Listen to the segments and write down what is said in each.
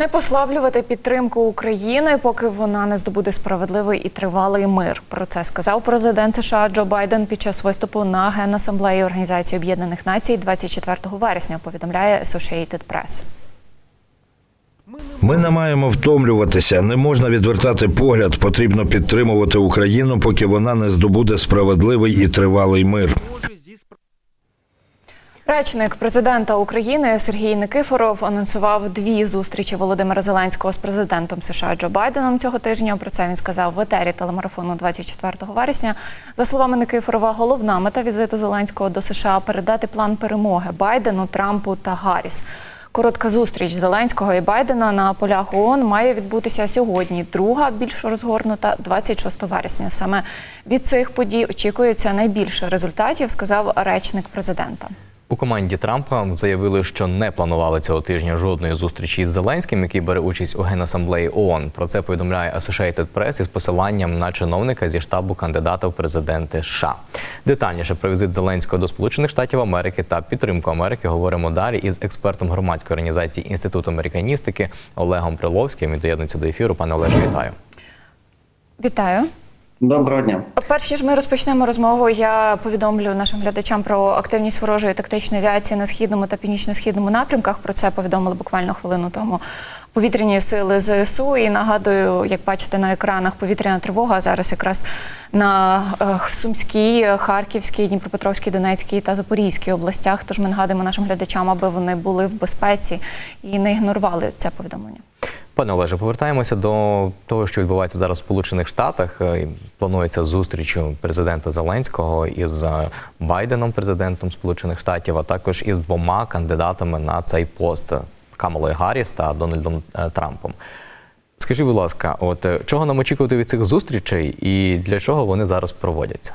Не послаблювати підтримку України, поки вона не здобуде справедливий і тривалий мир. Про це сказав президент США Джо Байден під час виступу на Генасамблеї Організації Об'єднаних Націй 24 вересня. Повідомляє Associated Press. Ми не маємо втомлюватися, не можна відвертати погляд. Потрібно підтримувати Україну, поки вона не здобуде справедливий і тривалий мир. Речник президента України Сергій Никифоров анонсував дві зустрічі Володимира Зеленського з президентом США Джо Байденом цього тижня. Про це він сказав в етері телемарафону 24 вересня. За словами Никифорова, головна мета візиту Зеленського до США передати план перемоги Байдену, Трампу та Гарріс. Коротка зустріч Зеленського і Байдена на полях ООН має відбутися сьогодні. Друга більш розгорнута 26 вересня. Саме від цих подій очікується найбільше результатів, сказав речник президента. У команді Трампа заявили, що не планували цього тижня жодної зустрічі з Зеленським, який бере участь у генасамблеї ООН. Про це повідомляє Associated Press із посиланням на чиновника зі штабу кандидата в президенти США. Детальніше про візит Зеленського до Сполучених Штатів Америки та підтримку Америки говоримо далі із експертом громадської організації Інституту американістики Олегом Приловським. Він доєднується до ефіру. Пане Олеже, вітаю. Вітаю. Доброго дня. Перш ніж ми розпочнемо розмову, я повідомлю нашим глядачам про активність ворожої тактичної авіації на східному та північно-східному напрямках. Про це повідомили буквально хвилину тому повітряні сили ЗСУ. І нагадую, як бачите на екранах, повітряна тривога зараз якраз на е, Сумській, Харківській, Дніпропетровській, Донецькій та Запорізькій областях. Тож ми нагадуємо нашим глядачам, аби вони були в безпеці і не ігнорували це повідомлення. Пане Олеже, повертаємося до того, що відбувається зараз в Сполучених Штатах. Е, Планується зустріч президента Зеленського із е, Байденом, президентом Сполучених Штатів, а також із двома кандидатами на цей пост Камалою Гарріс та Дональдом е, Трампом. Скажіть, будь ласка, от чого нам очікувати від цих зустрічей і для чого вони зараз проводяться?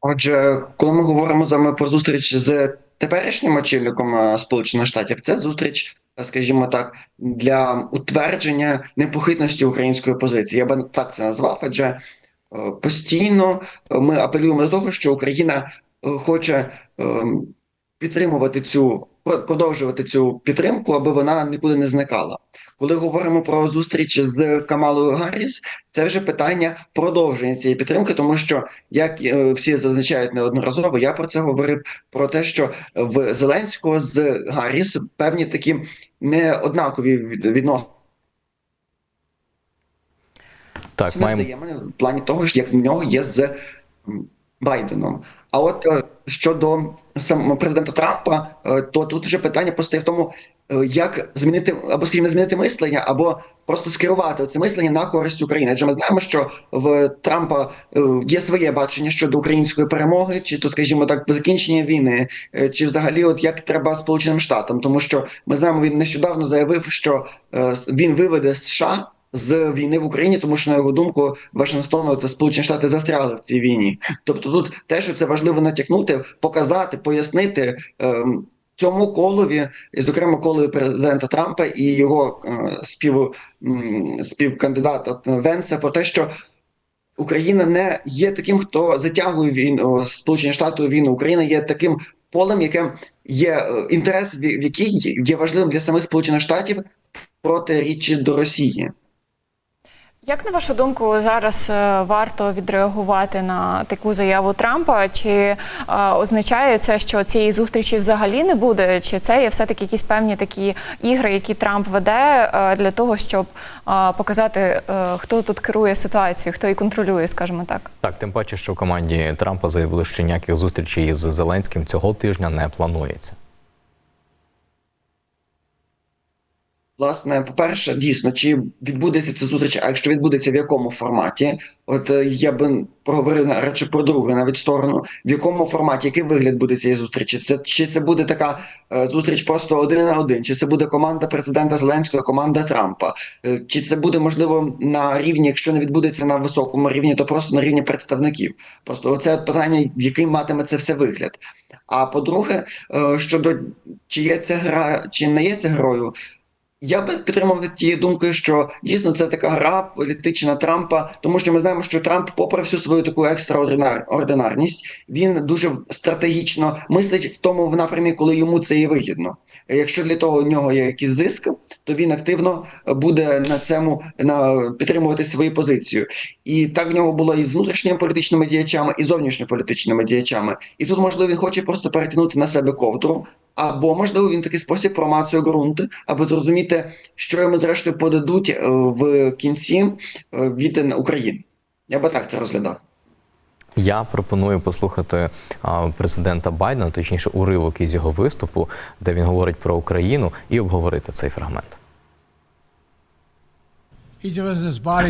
Отже, коли ми говоримо з про зустріч з теперішнім очільником е, Сполучених Штатів, це зустріч, е, скажімо так, для утвердження непохитності української позиції. Я би так це назвав, адже е, постійно ми апелюємо до того, що Україна хоче ем, підтримувати цю продовжувати цю підтримку, аби вона нікуди не зникала. Коли говоримо про зустріч з Камалою Гарріс, це вже питання продовження цієї підтримки, тому що як е, всі зазначають неодноразово, я про це говорив про те, що в Зеленського з Гарріс певні такі неоднакові від- відносини. Так, маємо в плані того, як в нього є з Байденом. А от е, щодо самого президента Трампа, е, то тут вже питання постає в тому, е, як змінити або скажімо, не змінити мислення, або просто скерувати це мислення на користь України. Адже ми знаємо, що в Трампа є своє бачення щодо української перемоги, чи то, скажімо так, закінчення війни, чи взагалі, от як треба Сполученим Штатам, тому що ми знаємо, він нещодавно заявив, що він виведе США з війни в Україні, тому що на його думку Вашингтон та Сполучені Штати застряли в цій війні. Тобто, тут те, що це важливо натякнути, показати, пояснити. ем, Цьому колові, і, зокрема, колові президента Трампа і його е, спів, м, співкандидата Венса про те, що Україна не є таким, хто затягує війну Сполучені Штати війну. Україна є таким полем, яке є е, інтерес, в який є важливим для самих Сполучених Штатів протиріччя до Росії. Як на вашу думку, зараз е, варто відреагувати на таку заяву Трампа? Чи е, означає це, що цієї зустрічі взагалі не буде? Чи це є все таки якісь певні такі ігри, які Трамп веде е, для того, щоб показати, хто тут керує ситуацією, хто і контролює, скажімо так? так, тим паче, що в команді Трампа заявили, що ніяких зустрічей з Зеленським цього тижня не планується. Власне, по-перше, дійсно, чи відбудеться ця зустріч, а якщо відбудеться в якому форматі? От е, я би проговорив радше про другу навіть сторону, в якому форматі, який вигляд буде цієї зустрічі? Це чи це буде така е, зустріч просто один на один? Чи це буде команда президента Зеленського, команда Трампа? Е, чи це буде можливо на рівні, якщо не відбудеться на високому рівні, то просто на рівні представників? Просто це питання, який матиме це все вигляд. А по-друге, е, щодо чи є це гра, чи не є це грою, Я би підтримав тією думкою, що дійсно це така гра політична Трампа, тому що ми знаємо, що Трамп, попри всю свою таку екстраординарність, він дуже стратегічно мислить в тому в напрямі, коли йому це є вигідно. Якщо для того у нього є якийсь зиск, то він активно буде на цьому на підтримувати свою позицію. І так в нього було і з внутрішніми політичними діячами, і зовнішньополітичними діячами. І тут, можливо, він хоче просто перетягнути на себе ковдру, або можливо він такий спосіб промацує ґрунт, аби зрозуміти, що йому зрештою подадуть е, в кінці е, від України. Я би так це розглядав. Я пропоную послухати президента Байдена, точніше, уривок із його виступу, де він говорить про Україну, і обговорити цей фрагмент.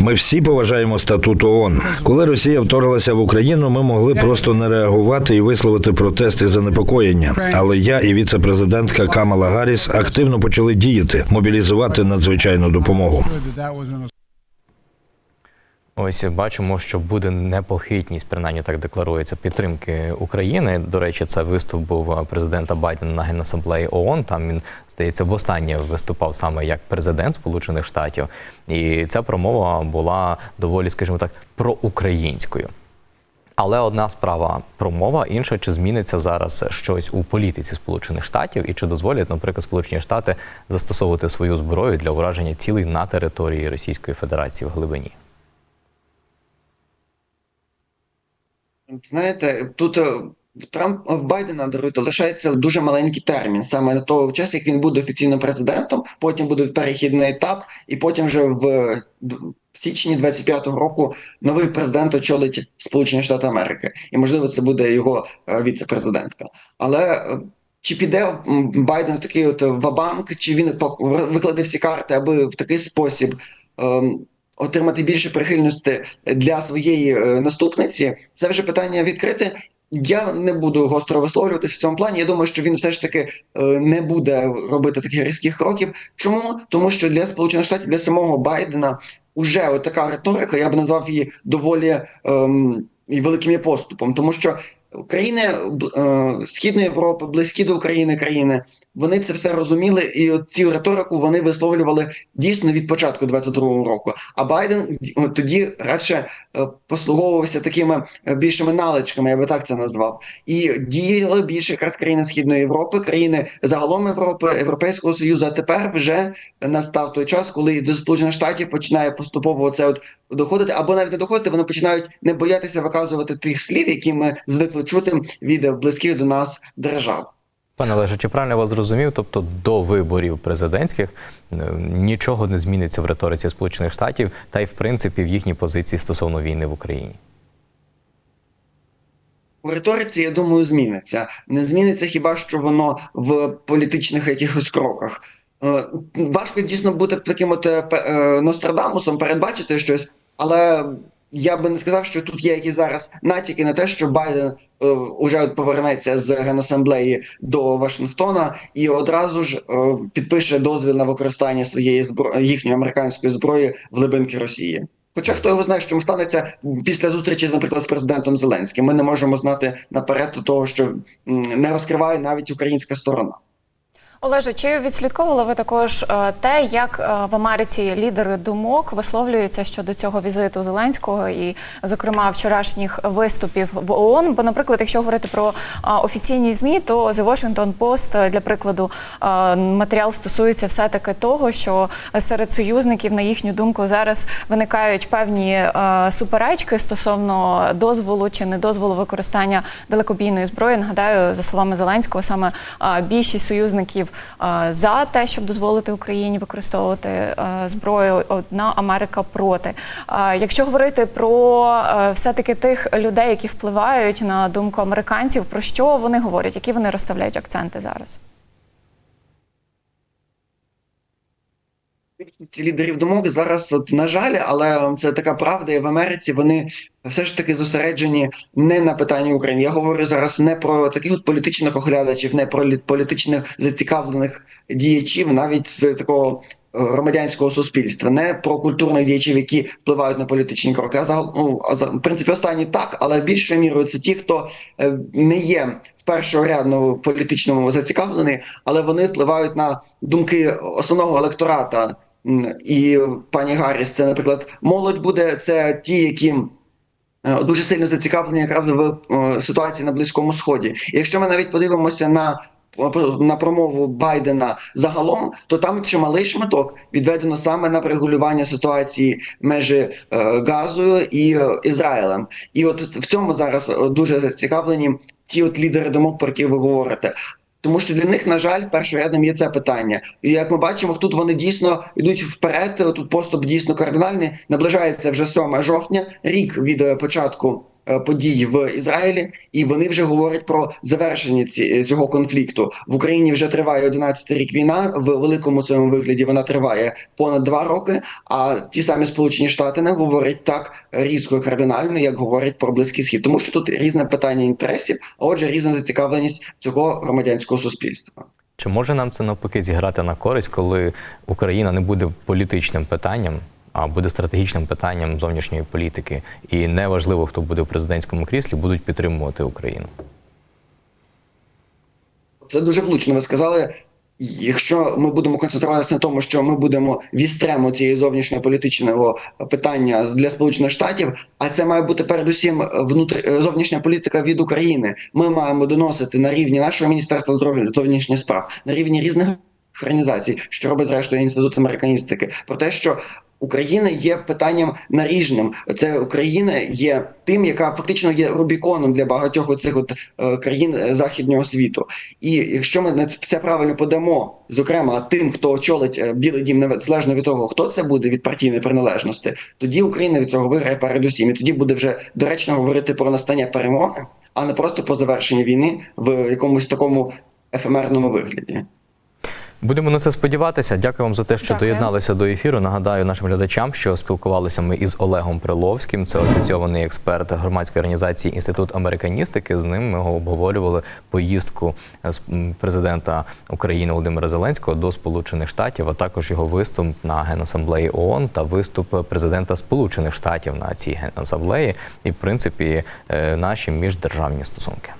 Ми всі поважаємо статут ООН. Коли Росія вторглася в Україну, ми могли просто не реагувати і висловити протести занепокоєння. Але я і віце-президентка Камала Гарріс активно почали діяти, мобілізувати надзвичайну допомогу. Ось бачимо, що буде непохитність, принаймні так декларується, підтримки України. До речі, це виступ був президента Байдена на генасамблеї ООН. Там він здається востаннє виступав саме як президент Сполучених Штатів, і ця промова була доволі, скажімо так, проукраїнською. Але одна справа промова, інша чи зміниться зараз щось у політиці Сполучених Штатів, і чи дозволять, наприклад, Сполучені Штати застосовувати свою зброю для ураження цілей на території Російської Федерації в глибині? Знаєте, тут е, в Трамп в Байдена даруйте лишається дуже маленький термін, саме на того часу, як він буде офіційним президентом. Потім буде перехідний етап, і потім вже в, в січні 25-го року новий президент очолить Сполучені Штати Америки, і можливо це буде його е, віце-президентка. Але е, чи піде Байден в такий от вабанк, чи він викладе всі карти, аби в такий спосіб ем, отримати більше прихильності для своєї е, наступниці, це вже питання відкрите. Я не буду гостро висловлюватися в цьому плані. Я думаю, що він все ж таки е, не буде робити таких різких кроків. Чому? Тому що для Сполучених Штатів, для самого Байдена, уже от така риторика, я б назвав її доволі ем, великим поступом, тому що країни б- е, Східної Європи, близькі до України країни, вони це все розуміли, і цю риторику вони висловлювали дійсно від початку 22-го року. А Байден е, тоді радше е, послуговувався такими е, більшими наличками, я би так це назвав. І діяли більше якраз країни Східної Європи, країни загалом Європи, Європейського Союзу. А тепер вже настав той час, коли до Сполучених Штатів починає поступово це от доходити, або навіть не доходити, вони починають не боятися виказувати тих слів, які ми звикли чути від близьких до нас держав. Пане Олеже, чи правильно я вас зрозумів? Тобто до виборів президентських е, нічого не зміниться в риториці Сполучених Штатів та й в принципі в їхній позиції стосовно війни в Україні. У риториці, я думаю, зміниться. Не зміниться хіба що воно в політичних якихось кроках. Е, Важко дійсно бути таким от е, Нострадамусом, передбачити щось, але я би не сказав, що тут є якісь зараз натяки на те, що Байден е, уже повернеться з генасамблеї до Вашингтона і одразу ж е, підпише дозвіл на використання своєї зброї їхньої американської зброї в глибинки Росії. Хоча хто його знає, що станеться після зустрічі, наприклад, з президентом Зеленським. Ми не можемо знати наперед того, що не розкриває навіть українська сторона. Олеже, чи відслідковували ви також е, те, як е, в Америці лідери думок висловлюються щодо цього візиту Зеленського і, зокрема, вчорашніх виступів в ООН? Бо, наприклад, якщо говорити про е, офіційні змі, то The Washington Post, для прикладу, матеріал стосується все-таки того, що серед союзників, на їхню думку, зараз виникають певні суперечки стосовно дозволу чи недозволу використання далекобійної зброї. Нагадаю, за словами Зеленського, саме більшість союзників е, за те, щоб дозволити Україні використовувати е, зброю. Одна Америка проти. Е, Якщо говорити про все-таки тих людей, які впливають на думку американців, про що вони говорять, які вони розставляють акценти зараз? Більшість лідерів думок зараз, от на жаль, але це така правда. І в Америці вони все ж таки зосереджені не на питанні України. Я говорю зараз не про таких от політичних оглядачів, не про лі- політичних зацікавлених діячів, навіть з такого громадянського суспільства, не про культурних діячів, які впливають на політичні кроки. А ну, в принципі, останні так, але більшою мірою це ті, хто е, не є в першорядно в політичному зацікавлений, але вони впливають на думки основного електората. І пані Гарріс, це, наприклад, молодь буде це ті, які е, дуже сильно зацікавлені якраз в е, ситуації на Близькому Сході. Якщо ми навіть подивимося на на промову Байдена загалом, то там чималий шматок відведено саме на врегулювання ситуації межі е, Газою і е, Ізраїлем. І от в цьому зараз е, дуже зацікавлені ті от лідери думок, про які ви говорите. Тому що для них, на жаль, першорядним є це питання. І як ми бачимо, тут вони дійсно йдуть вперед. Тут поступ дійсно кардинальний. Наближається вже 7 жовтня, рік від е, початку подій в Ізраїлі, і вони вже говорять про завершення ці, цього конфлікту. В Україні вже триває 11 рік війна. В великому цьому вигляді вона триває понад два роки. А ті самі Сполучені Штати не говорять так різко і кардинально, як говорять про близький схід, тому що тут різне питання інтересів, а отже, різна зацікавленість цього громадянського суспільства. Чи може нам це навпаки зіграти на користь, коли Україна не буде політичним питанням, буде стратегічним питанням зовнішньої політики, і неважливо, хто буде в президентському кріслі, будуть підтримувати Україну? Це дуже влучно. Ви сказали. Якщо ми будемо концентруватися на тому, що ми будемо вістремо цієї зовнішньополітичного питання для Сполучених Штатів, а це має бути передусім внутр... зовнішня політика від України. Ми маємо доносити на рівні нашого міністерства здоров'я зовнішніх справ, на рівні різних організацій, що робить зрештою інститут американістики, про те, що Україна є питанням наріжним. Це Україна є тим, яка фактично є Рубіконом для багатьох оцих от е, країн е, західнього світу. І якщо ми це правильно подамо, зокрема тим, хто очолить е, Білий Дім, незалежно від того, хто це буде від партійної приналежності, тоді Україна від цього виграє передусім. І тоді буде вже доречно говорити про настання перемоги, а не просто про завершення війни в якомусь такому ефемерному вигляді. Будемо на це сподіватися. Дякую вам за те, що Дякую. доєдналися до ефіру. Нагадаю нашим глядачам, що спілкувалися ми із Олегом Приловським. Це асоційований експерт громадської організації Інститут американістики. З ним ми обговорювали поїздку е, з- президента України Володимира Зеленського до Сполучених Штатів, а також його виступ на генасамблеї ООН та виступ президента Сполучених Штатів на цій генасамблеї, і в принципі е, наші міждержавні стосунки.